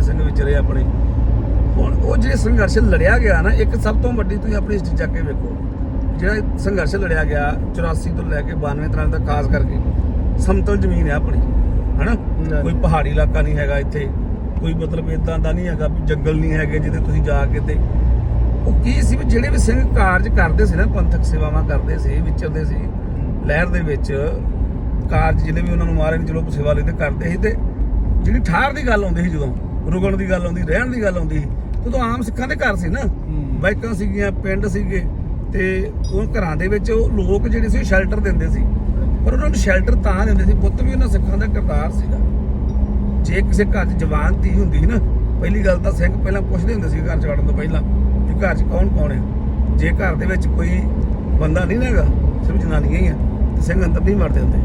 ਸਾਰੇ ਸਿੰਘ ਵਿਚਰੇ ਆਪਣੇ। ਹੁਣ ਉਹ ਜਿਹੜੇ ਸੰਘਰਸ਼ ਲੜਿਆ ਗਿਆ ਨਾ ਇੱਕ ਸਭ ਤੋਂ ਵੱਡੀ ਤੁਸੀਂ ਆਪਣੀ ਹਿਸਟਰੀ ਚੱਕ ਕੇ ਵੇਖੋ। ਜਿਹੜਾ ਸੰਘਰਸ਼ ਲੜਿਆ ਗਿਆ 84 ਤੋਂ ਲੈ ਕੇ 92 ਤੱਕ ਦਾ ਖਾਸ ਕਰਕੇ ਸਮਤਲ ਜ਼ਮੀਨ ਹੈ ਆਪਣੀ ਹਨਾ? ਕੋਈ ਪਹਾੜੀ ਇਲਾਕਾ ਨਹੀਂ ਹੈਗਾ ਇੱਥੇ ਕੋਈ ਮਤਲਬ ਇਦਾਂ ਦਾ ਨਹੀਂ ਹੈਗਾ ਵੀ ਜੰਗਲ ਨਹੀਂ ਹੈਗੇ ਜਿੱਥੇ ਤੁਸੀਂ ਜਾ ਕੇ ਤੇ। ਉਹ ਕੀ ਸੀ ਵੀ ਜਿਹੜੇ ਵੀ ਸਿੰਘ ਕਾਰਜ ਕਰਦੇ ਸੀ ਨਾ ਪੰਥਕ ਸੇਵਾਵਾਂ ਕਰਦੇ ਸੀ ਵਿਚਰਦੇ ਸੀ ਲਹਿਰ ਦੇ ਵਿੱਚ ਕਾਰਜ ਜਿਹੜੇ ਵੀ ਉਹਨਾਂ ਨੂੰ ਮਾਰੇ ਚਲੋ ਸੇਵਾ ਲਈ ਤੇ ਕਰਦੇ ਸੀ ਤੇ ਜਿਹੜੀ ਠਾਰ ਦੀ ਗੱਲ ਆਉਂਦੀ ਸੀ ਜਦੋਂ ਰੁਕਣ ਦੀ ਗੱਲ ਆਉਂਦੀ ਰਹਿਣ ਦੀ ਗੱਲ ਆਉਂਦੀ ਉਦੋਂ ਆਮ ਸਿੱਖਾਂ ਦੇ ਘਰ ਸੀ ਨਾ। ਬਾਈਕਾਂ ਸੀਗੀਆਂ ਪਿੰਡ ਸੀਗੇ। ਤੇ ਉਹ ਘਰਾਂ ਦੇ ਵਿੱਚ ਉਹ ਲੋਕ ਜਿਹੜੇ ਸੀ ਸ਼ੈਲਟਰ ਦਿੰਦੇ ਸੀ। ਪਰ ਉਹਨਾਂ ਨੂੰ ਸ਼ੈਲਟਰ ਤਾਂ ਦਿੰਦੇ ਸੀ ਪੁੱਤ ਵੀ ਉਹਨਾਂ ਸਿੱਖਾਂ ਦਾ ਕਿਰਦਾਰ ਸੀਗਾ। ਜੇ ਕਿਸੇ ਘਰ 'ਚ ਜਵਾਨ ਧੀ ਹੁੰਦੀ ਨਾ ਪਹਿਲੀ ਗੱਲ ਤਾਂ ਸਿੰਘ ਪਹਿਲਾਂ ਪੁੱਛਦੇ ਹੁੰਦੇ ਸੀ ਘਰ 'ਚ ਵੜਨ ਤੋਂ ਪਹਿਲਾਂ ਕਿ ਘਰ 'ਚ ਕੌਣ ਕੌਣ ਹੈ। ਜੇ ਘਰ ਦੇ ਵਿੱਚ ਕੋਈ ਬੰਦਾ ਨਹੀਂ ਹੈਗਾ ਸਿਰਫ ਜਨਾਨੀਆਂ ਹੀ ਆ ਤੇ ਸਿੰਘ ਅੰਦਰ ਨਹੀਂ ਵੜਦੇ ਹੁੰਦੇ।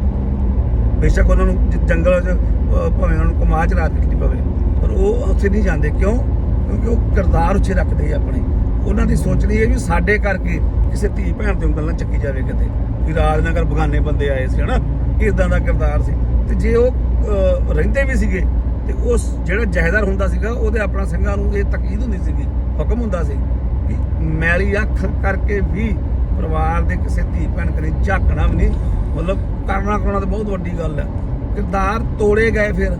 ਬੇਸ਼ੱਕ ਉਹਨਾਂ ਨੂੰ ਜੰਗਲ 'ਚ ਭਾਵੇਂ ਉਹਨਾਂ ਨੂੰ ਕਮਾਚ ਰਾਤ ਕੀਤੀ ਪਵੇ। ਪਰ ਉਹ ਉੱਥੇ ਨਹੀਂ ਜਾਂਦੇ। ਕਿਉਂ? ਕਿਉਂਕਿ ਉਹ ਕਿਰਦਾਰ ਉੱਚੇ ਰੱਖਦੇ ਆ ਆਪਣੇ। ਉਹਨਾਂ ਦੀ ਸੋਚਣੀ ਇਹ ਵੀ ਸਾਡੇ ਕਰਕੇ ਕਿਸੇ ਧੀ ਭੈਣ ਤੇ ਉਂਗਲ ਨਾ ਚੱਕੀ ਜਾਵੇ ਕਿਤੇ। ਵੀ ਰਾਜਨਗਰ ਬਗਾਨੇ ਬੰਦੇ ਆਏ ਸੀ, ਹਨਾ? ਇਦਾਂ ਦਾ ਕਿਰਦਾਰ ਸੀ। ਤੇ ਜੇ ਉਹ ਰਹਿੰਦੇ ਵੀ ਸੀਗੇ, ਤੇ ਉਸ ਜਿਹੜਾ ਜਹੇਦਾਰ ਹੁੰਦਾ ਸੀਗਾ, ਉਹਦੇ ਆਪਣਾ ਸਿੰਘਾਂ ਨੂੰ ਇਹ ਤਕੀਦ ਹੁੰਦੀ ਸੀਗੀ, ਹੁਕਮ ਹੁੰਦਾ ਸੀ ਕਿ ਮੈਲੀ ਅੱਖ ਕਰਕੇ ਵੀ ਪਰਿਵਾਰ ਦੇ ਕਿਸੇ ਧੀ ਭੈਣ ਕਰੇ ਝਾਕਣਾ ਵੀ ਨਹੀਂ। ਮਤਲਬ ਕਰਨਾ ਕਰਨਾ ਤਾਂ ਬਹੁਤ ਵੱਡੀ ਗੱਲ ਹੈ। ਕਿਰਦਾਰ ਤੋੜੇ ਗਏ ਫਿਰ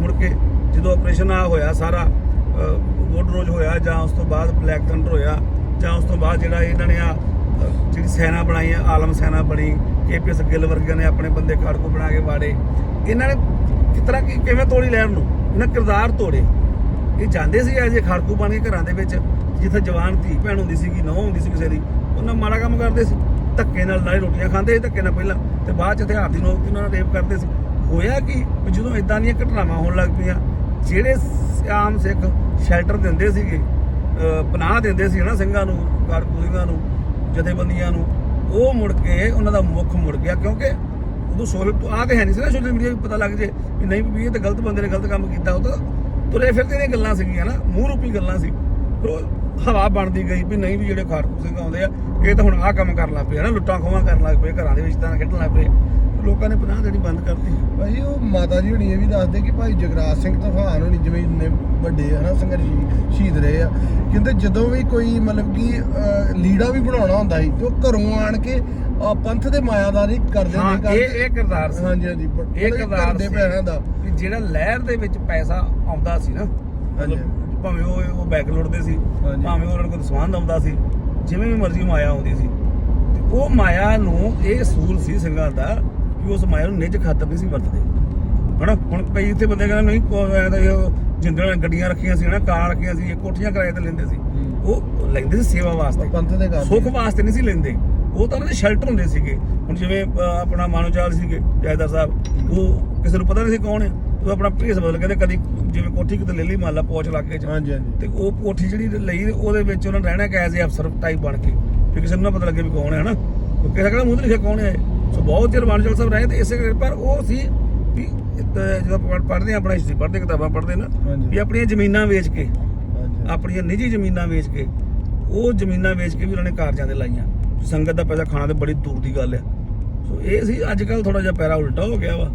ਮੁੜ ਕੇ। ਜਦੋਂ ਆਪਰੇਸ਼ਨ ਆ ਹੋਇਆ, ਸਾਰਾ ਵੋਟ ਹੋਇਆ, ਜਾਂ ਉਸ ਤੋਂ ਬਾਅਦ ਬਲੈਕ ਥੰਡਰ ਹੋਇਆ, ਜਾਂ ਉਸ ਤੋਂ ਬਾਅਦ ਜਿਹੜਾ ਇਹਨਾਂ ਨੇ ਆ ਜਿਹੜੀ ਸੈਨਾ ਬਣਾਈ ਆ, ਆਲਮ ਸੈਨਾ ਬਣੀ ਕੇਪੀਐਸ ਗਿੱਲ ਵਰਗਿਆਂ ਨੇ ਆਪਣੇ ਬੰਦੇ ਖਾੜਕੂ ਬਣਾ ਕੇ ਵਾੜੇ। ਇਹਨਾਂ ਨੇ ਕਿਸ ਤਰ੍ਹਾਂ ਕੀ ਕਿਵੇਂ ਤੋੜੀ ਲੈਣ ਨੂੰ? ਇਹਨਾਂ ਕਿਰਦਾਰ ਤੋੜੇ। ਇਹ ਜਾਂਦੇ ਸੀ ਐਜੇ ਖਾੜਕੂ ਬਣ ਕੇ ਘਰਾਂ ਦੇ ਵਿੱਚ, ਜਿੱਥੇ ਜਵਾਨ ਧੀ ਭੈਣ ਹੁੰਦੀ ਸੀਗੀ, ਨੌਂ ਹੁੰਦੀ ਸੀ ਕਿਸੇ ਦੀ ਉਹਨਾਂ ਮਾੜਾ ਕੰਮ ਕਰਦੇ ਸੀ। ਧੱਕੇ ਨਾਲ ਨਾਲੇ ਰੋਟੀਆਂ ਖਾਂਦੇ ਸੀ, ਧੱਕੇ ਨਾਲ ਪਹਿਲਾਂ, ਤੇ ਬਾਅਦ ਚ ਹਥਿਆਰ ਦੀ ਨੋਕ ਤੇ ਉਹਨਾਂ ਨਾਲ ਰੇਪ ਕਰਦੇ ਸੀ। ਹੋਇਆ ਕਿ ਜਦੋਂ ਇਦਾਂ ਦੀਆਂ ਘਟਨਾਵਾਂ ਹੋਣ ਲੱਗ ਪਈਆਂ ਜਿਹੜੇ ਆਮ ਸਿੱਖ ਸ਼ੈਲਟਰ ਦਿੰਦੇ ਸੀਗੇ ਪਨਾਹ ਦਿੰਦੇ ਸੀ ਹਨਾ ਸਿੰਘਾਂ ਨੂੰ ਕਾਰਕੂਲੀਆਂ ਨੂੰ, ਜਥੇਬੰਦੀਆਂ ਨੂੰ, ਉਹ ਮੁੜ ਕੇ ਉਹਨਾਂ ਦਾ ਮੁੱਖ ਮੁੜ ਗਿਆ ਕਿਉਂਕਿ ਉਦੋਂ ਸੋਸ਼ਲ ਆ ਤੇ ਹੈ ਨਹੀਂ ਸੀ ਨਾ ਸੋਸ਼ਲ ਮੀਡੀਆ ਵੀ ਪਤਾ ਲੱਗ ਜੇ ਵੀ ਨਹੀਂ ਵੀ ਇਹ ਤਾਂ ਗਲਤ ਬੰਦੇ ਨੇ ਗਲਤ ਕੰਮ ਕੀਤਾ, ਉਹ ਤਾਂ ਤੁਰੇ ਫਿਰਦੇ ਨੇ ਗੱਲਾਂ ਸੀਗੀਆਂ ਨਾ ਮੂੰਹ ਰੂਪੀ ਗੱਲਾਂ ਸੀ। ਫਿਰ ਉਹ ਹਵਾ ਬਣਦੀ ਗਈ ਵੀ ਨਹੀਂ ਵੀ ਜਿਹੜੇ ਖਾੜਕੂ ਸਿੰਘ ਆਉਂਦੇ ਆ, ਇਹ ਤਾਂ ਹੁਣ ਆਹ ਕੰਮ ਕਰਨ ਲੱਗ ਪਏ ਨਾ ਲੁੱਟਾਂ ਖੋਹਾਂ ਕਰਨ ਲੱਗ ਪਏ, ਘਰਾਂ ਦੇ ਵਿੱਚ ਤਾਂ ਖੇਡਣ ਲੱਗ ਪਏ। ਲੋਕਾਂ ਨੇ ਪਨਾਹ ਦੇਣੀ ਬੰਦ ਕਰਤੀ। ਭਾਈ ਉਹ ਮਾਤਾ ਜੀ ਹੁਣੀ ਇਹ ਵੀ ਦੱਸਦੇ ਕਿ ਭਾਈ ਜਗਰਾਜ ਸਿੰਘ ਤੂਫਾਨ ਹੋਣੀ ਜਿਵੇਂ ਇੰਨੇ ਵੱਡੇ ਹਨਾ ਸੰਘਰਸ਼ੀ ਸ਼ਹੀਦ ਰਹੇ ਆ। ਕਹਿੰਦੇ ਜਦੋਂ ਵੀ ਕੋਈ ਮਤਲਬ ਕਿ ਅਹ, ਲੀੜਾ ਵੀ ਬਣਾਉਣਾ ਹੁੰਦਾ ਸੀ ਤੇ ਉਹ ਘਰੋਂ ਆਣ ਕੇ ਅਹ, ਪੰਥ ਦੇ ਮਾਇਆਦਾਰੀ ਕਰਦੇ ਹਾਂ ਨੇ ਇਹ ਇਹ ਕਿਰਦਾਰ ਸੀ। ਹਾਂਜੀ ਹਾਂਜੀ ਬ- ਇਹ ਮਤਲਬ ਕਿ ਕਿਰਦਾਰ ਦੇ ਸੀ ਪੈਸਿਆਂ ਦਾ। ਵੀ ਜਿਹੜਾ ਲਹਿਰ ਦੇ ਵਿੱਚ ਪੈਸਾ ਆਉਂਦਾ ਸੀ ਨਾ ਮਤਲਬ ਭਾਵੇਂ ਉਹ ਉਹ ਬੈਗ ਲੁੱਟਦੇ ਸੀ ਹਾਂਜੀ। ਭਾਵੇਂ ਉਹਨਾਂ ਕੋਲ ਸਵਾਨ ਆਉਂਦਾ ਸੀ ਜਿਵੇਂ ਵੀ ਮਰਜ਼ੀ ਮਾਇਆ ਆਉਂਦੀ ਸੀ। ਤੇ ਉਹ ਮਾਇਆ ਨੂੰ ਇਹ ਅਸੂਲ ਸੀ ਸਿੰਘਾਂ ਦਾ ਕਿ ਉਸ ਮਾਇਆ ਨੂੰ ਨਿੱਜ ਖਾਤਰ ਨਹੀਂ ਸੀ ਵਰਤਦੇ ਹਨਾ? ਹੁਣ ਕਈ ਇੱਥੇ ਬੰਦੇ ਕਹਿੰਦੇ ਨਹੀਂ ਕੋ ਐਂ ਤਾਂ ਇਹ ਜਿੰਦਰਾਂ ਨੇ ਗੱਡੀਆਂ ਰੱਖੀਆਂ ਸੀ ਹਨਾ? ਕਾਰ ਰੱਖੀਆਂ ਸੀ ਇਹ ਕੋਠੀਆਂ ਕਿਰਾਏ ਤੇ ਲੈਂਦੇ ਸੀ। ਉਹ ਲੈਂਦੇ ਸੀ ਸੇਵਾ ਵਾਸਤੇ। ਪੰਥ ਦੇ ਕਰਦੇ ਸੁੱਖ ਵਾਸਤੇ ਨਹੀਂ ਸੀ ਲੈਂਦੇ। ਉਹ ਤਾਂ ਉਹਨਾਂ ਦੇ ਸ਼ੈਲਟਰ ਹੁੰਦੇ ਸੀਗੇ। ਹੁਣ ਜਿਵੇਂ ਆਪਣਾ ਮਾਨੋਚਾਲ ਸੀਗੇ ਜੈਦਾਰ ਸਾਹਿਬ ਉਹ ਕਿਸੇ ਨੂੰ ਪਤਾ ਨਹੀਂ ਸੀ ਕੌਣ ਹੈ। ਉਹ ਆਪਣਾ ਭੇਸ ਬਦਲ ਕਹਿੰਦੇ ਕਦੀ ਜਿਵੇਂ ਕੋਠੀ ਕਿਤੇ ਲੈ ਲਈ ਮੰਨ ਲਾ ਪੋਚ ਇਲਾਕੇ ਚ। ਹਾਂਜੀ ਹਾਂਜੀ। ਤੇ ਉਹ ਕੋਠੀ ਜਿਹੜੀ ਲਈ ਉਹਦੇ ਵਿੱਚ ਉਹਨਾਂ ਰਹਿਣਾ ਕਿ ਐਜ਼ ਅਫਸਰ ਟਾਈਪ ਬਣ ਕੇ। ਕਿਸੇ ਨੂੰ ਨਾ ਪਤਾ ਲੱਗੇ ਵੀ ਕੌਣ ਹੈ ਹਨਾ? ਕਿਸੇ ਕਹਿੰਦਾ ਮੂੰਹ ਤੇ ਲਿਖਿਆ ਕੌਣ ਹੈ। ਸੋ ਬਹੁਤ ਚਿਰ ਮਾਨੋਚਾਲ ਸਾਹਿਬ ਰਹੇ ਤੇ ਇਸੇ ਕਰਕੇ ਪਰ ਉਹ ਸੀ ਵੀ ਜਦੋਂ ਪੜ੍ਹ- ਪੜ੍ਹਦੇ ਹਾਂ ਆਪਣਾ ਹਿਸਟਰੀ ਪੜ੍ਹਦੇ ਕਿਤਾਬਾਂ ਪੜ੍ਹਦੇ ਨਾ। ਵੀ ਆਪਣੀਆਂ ਜ਼ਮੀਨਾਂ ਵੇਚ ਕੇ ਆਪਣੀਆਂ ਨਿੱਜੀ ਜ਼ਮੀਨਾਂ ਵੇਚ ਕੇ ਉਹ ਜ਼ਮੀਨਾਂ ਵੇਚ ਕੇ ਵੀ ਉਹਨਾਂ ਨੇ ਕਾਰਜਾਂ ਦੇ ਲਾਈਆਂ। ਸੰਗਤ ਦਾ ਪੈਸਾ ਖਾਣਾ ਤੇ ਬੜੀ ਦੂਰ ਦੀ ਗੱਲ ਹੈ। ਸੋ ਇਹ ਸੀ ਅੱਜ ਕੱਲ ਥੋੜਾ ਜਿਹਾ ਪੈਰਾ ਉਲਟਾ ਹੋ ਗਿਆ ਵਾ।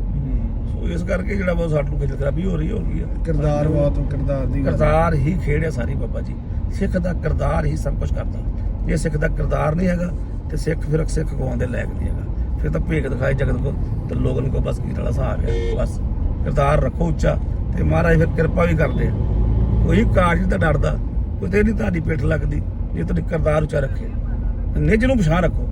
ਸੋ ਇਸ ਕਰਕੇ ਜਿਹੜਾ ਵਾ ਸਾਨੂੰ ਖੇਚਲ ਖਰਾਬੀ ਹੋ ਰਹੀ ਹੋ ਗਈ ਆ। ਕਿਰਦਾਰ ਬਾਤ ਕਿਰਦਾਰ ਦੀ ਕਿਰਦਾਰ ਹੀ ਖੇਡ ਹੈ ਸਾਰੀ ਬਾਬਾ ਜੀ। ਸਿੱਖ ਦਾ ਕਿਰਦਾਰ ਹੀ ਸਭ ਕੁਝ ਕਰਦਾ। ਜੇ ਸਿੱਖ ਦਾ ਕਿਰਦਾਰ ਨਹੀਂ ਹੈਗਾ ਤੇ ਸਿੱਖ ਫਿਰ ਸਿੱਖ ਗਵਾਉਣ ਦੇ ਲਾਇਕ ਨਹੀਂ ਹੈਗਾ। ਫਿਰ ਤਾਂ ਭੇਗ ਦਿਖਾਏ ਜਗਤ ਕੋ, ਤੇ ਲੋਗਨ ਕੋ ਬਸ ਕੀ ਵਾਲਾ ਹਿਸਾਬ ਹੈ। ਬਸ ਕਿਰਦਾਰ ਰੱਖੋ ਉੱਚਾ, ਤੇ ਮਹਾਰਾਜ ਫਿਰ ਕਿਰਪਾ ਵੀ ਕਰਦੇ ਆ। ਕੋਈ ਕਾਰਜ ਤਾਂ ਡਰਦਾ, ਕੋਈ ਤੇ ਨਹੀਂ ਤੁਹਾਡੀ ਪਿੱਠ ਲੱਗਦੀ, ਜੇ ਤੁਹਾਡੀ ਕਿਰਦਾਰ ਉੱਚਾ ਰੱਖੇ। ਨਿੱਜ ਨੂੰ ਪਛਾਣ ਰੱਖੋ।